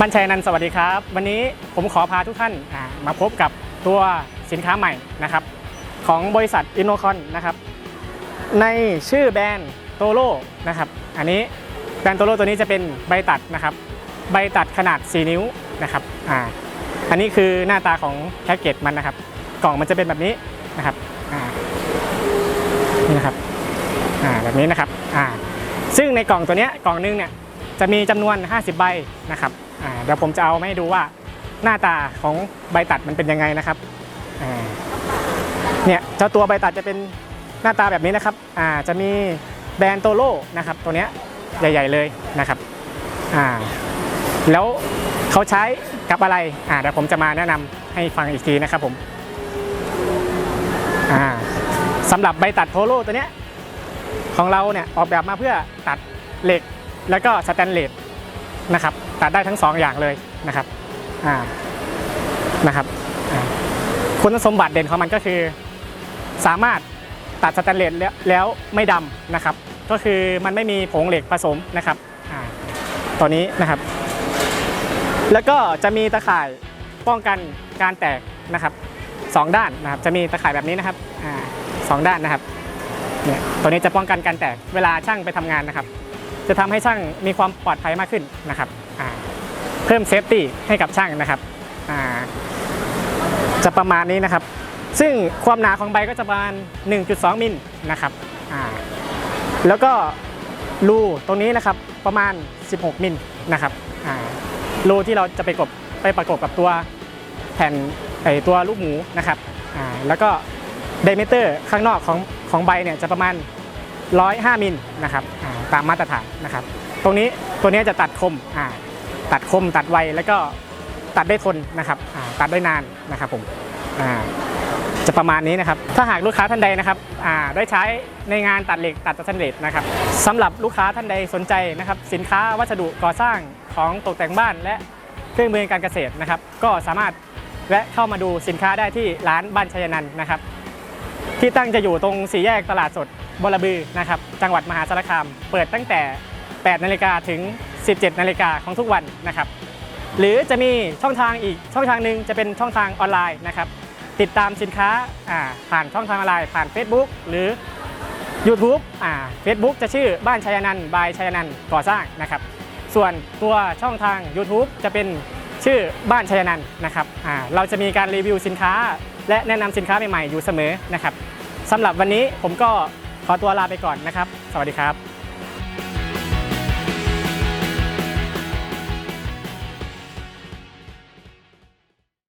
บัญชัยนันสวัสดีครับ วันนี้ผมขอพาทุกท่านมาพบกับตัวสินค้าใหม่นะครับ ของบริษัทอินโนคอนนะครับ ในชื่อแบรนด์โตโร่นะครับ อันนี้แบรนด์โตโร่ตัวนี้จะเป็นใบตัดนะครับ ใบตัดขนาด 4 นิ้วนะครับอ่าอันนี้คือหน้าตาของแพ็กเกจมันนะครับ กล่องมันจะเป็นแบบนี้นะครับอ่านี่นะครับอ่าแบบนี้นะครับอ่าซึ่งในกล่องตัวนี้กล่องนึงเนี่ยจะมีจำนวน 50 ใบนะครับ เดี๋ยวผมจะเอามาให้ดูว่าหน้าตาของใบตัดมันเป็นยังไงนะครับเนี่ยเจ้าตัวใบตัดจะเป็นหน้าตาแบบนี้นะครับจะมีแบรนด์โตโร่นะครับตัวเนี้ยใหญ่ ๆเลยนะครับแล้วเขาใช้กับอะไรเดี๋ยวผมจะมาแนะนำให้ฟังอีกทีนะครับผมสำหรับใบตัดโทโร่ตัวเนี้ยของเราเนี่ยออกแบบมาเพื่อตัดเหล็กแล้วก็สแตนเลสนะครับ ตัดได้ทั้งสองอย่างเลยนะครับอ่านะครับคุณสมบัติเด่นของมันก็คือ สามารถตัดสแตนเลสแล้วไม่ดำนะครับ ก็คือมันไม่มีผงเหล็กผสมนะครับอ่าตัวนี้นะครับ แล้วก็จะมีตะข่ายป้องกันการแตกนะครับสองด้านนะครับ จะมีตะข่ายแบบนี้นะครับอ่าสองด้านนะครับเนี่ยตัวนี้จะป้องกันการแตกเวลาช่างไปทำงานนะครับ จะทำให้ช่างมีความปลอดภัยมากขึ้นนะครับ เพิ่มเซฟตี้ให้กับช่างนะครับอ่าจะประมาณนี้นะครับ ซึ่งความหนาของใบก็จะประมาณ 1.2 มิลนะครับอ่าแล้วก็รูตรงนี้นะครับประมาณ 16 มิลนะครับอ่ารูที่เราจะไปกบไปประกบกับตัวแผ่นไอตัวลูกหมูนะครับอ่าแล้วก็ไดเมเตอร์ข้างนอกของของใบเนี่ยจะประมาณ 105 มิลนะครับอ่าตามมาตรฐานนะครับ ตรงนี้ตัวนี้จะตัดคมอ่า ตัดคมตัดไวแล้วก็ตัดได้ทนนะครับตัดได้นานนะครับผมจะประมาณนี้นะครับ ถ้าหากลูกค้าท่านใดนะครับได้ใช้ในงานตัดเหล็กตัดสแตนเลสนะครับสำหรับลูกค้าท่านใดสนใจนะครับ สินค้าวัสดุก่อสร้างของตกแต่งบ้านและเครื่องมือการเกษตรนะครับ ก็สามารถแวะเข้ามาดูสินค้าได้ที่ร้านบ้านชัยนันนะครับ ที่ตั้งจะอยู่ตรงสี่แยกตลาดสดบรบือนะครับ จังหวัดมหาสารคาม เปิดตั้งแต่ 8 นาฬิกาถึง 17 นาฬิกาของทุกวันนะครับ หรือจะมีช่องทางอีกช่องทางหนึ่งจะเป็นช่องทางออนไลน์นะครับ ติดตามสินค้าผ่านช่องทางออนไลน์ผ่าน Facebook หรือ YouTube อ่า Facebook จะชื่อบ้านชัยนันท์บายชัยนันท์ก่อสร้างนะครับ ส่วนตัวช่องทาง YouTube จะเป็นชื่อบ้านชัยนันท์นะครับอ่าเราจะมีการรีวิวสินค้า และแนะนำสินค้าใหม่ๆอยู่เสมอนะครับสำหรับวันนี้ผมก็ขอตัวลาไปก่อนนะครับ สวัสดีครับ